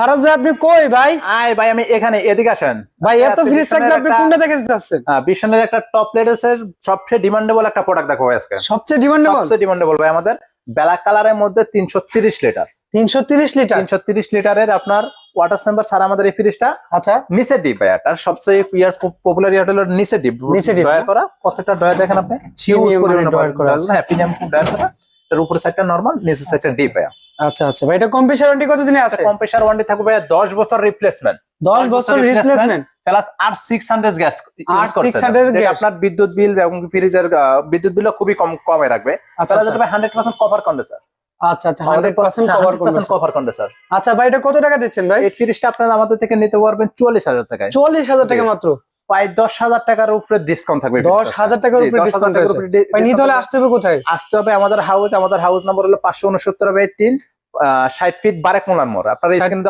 ফারাজ ভাই আপনি কই ভাই? আয় ভাই আমি এখানে এদিকে আসেন। ভাই এত ফ্রিজ থাকলে আপনি একটা- কোনটা দেখে যাচ্ছেন? হ্যাঁ, বিশনের একটা টপ লেটেস্টের সবচেয়ে ডিমান্ডেবল একটা প্রোডাক্ট দেখো ভাই আজকে। সবচেয়ে ডিমান্ডেবল সবচেয়ে ডিমান্ডেবল ভাই আমাদের। ব্ল্যাক কালারের মধ্যে তিনশো তিরিশ লিটার তিনশো তিরিশ লিটার তিনশো তিরিশ লিটারের আপনার ওয়াটার চেম্বার ছাড়া আমাদের এই ফ্রিজটা আচ্ছা। নিচে ডিপ আর সবচেয়ে ইয়ার পপুলার ইয়ার হলো নিচে ডিপ নিচে ডিপ। ডয়ার করা কতটা ডয়ার দেখেন আপনি। হিউজ Premium পরিমাণে ডয়ার করা করা হ্যাঁ প্রিমিয়াম ডয়ার করা। এর উপরে সাইডটা নরমাল নিচের সাইডটা ডিপ ভাই আচ্ছা আচ্ছা। ভাই এটা কম্পিউটার ওয়ারেন্টি কতদিনে আছে? কম্প্রেসার ওয়ারেন্টি থাকবে ভাই 10 বছর রিপ্লেসমেন্ট দশ বছর রিপ্লেসমেন্ট প্লাস আর 600 গ্যাস আর 600 গ্যাস। আপনার বিদ্যুৎ বিল এবং ফ্রিজের বিদ্যুৎ বিল খুবই কম কমে রাখবে। আচ্ছা তাহলে আচ্ছা। যেটা 100% কভার কন্ডেন্সার আচ্ছা আচ্ছা হান্ড্রেড পার্সেন্ট কভার করবেন কভার কন্ডেন্সার আচ্ছা ভাই এটা কত টাকা দিচ্ছেন ভাই? এই ফ্রিজটা আপনারা আমাদের থেকে নিতে পারবেন 44000 টাকায়। চল্লিশ হাজার টাকা মাত্র? প্রায় 10000 টাকার উপরে ডিসকাউন্ট থাকবে দশ হাজার টাকার উপরে 10,000 ডিসকাউন্ট টাকার উপরে di- ভাই নিতে হলে আসতে হবে কোথায়? আসতে হবে আমাদের হাউস আমাদের হাউস নাম্বার হলো পাঁচশো উনসত্তর বাই তিন ষাট ফিট বারেক মোলার মোড়। আপনার